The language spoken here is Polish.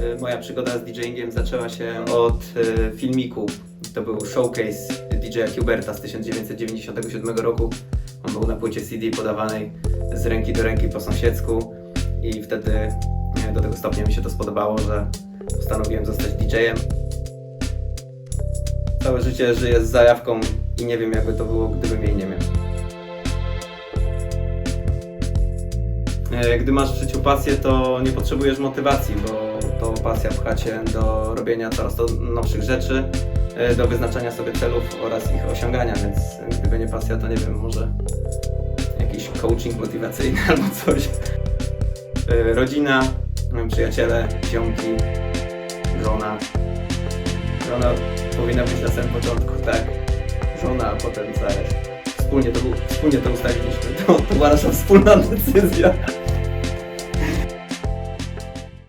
Y, Moja przygoda z DJingiem zaczęła się od y, filmiku. To był showcase DJ Huberta z 1997 roku. On był na płycie CD podawanej z ręki do ręki po sąsiedzku i wtedy y, do tego stopnia mi się to spodobało, że postanowiłem zostać DJ-em. Całe życie żyję z zajawką i nie wiem jakby to było, gdybym jej nie miał. E, Gdy masz w życiu pasję, to nie potrzebujesz motywacji, bo to pasja pcha cię do robienia coraz to nowszych rzeczy, e, do wyznaczania sobie celów oraz ich osiągania, więc gdyby nie pasja, to nie wiem, może jakiś coaching motywacyjny albo coś. E, Rodzina, przyjaciele, ziomki, żona. Żona powinna być na samym początku, tak. Żona, a potem całe. Wspólnie to, wspólnie to ustaliliśmy. To, to była nasza wspólna decyzja.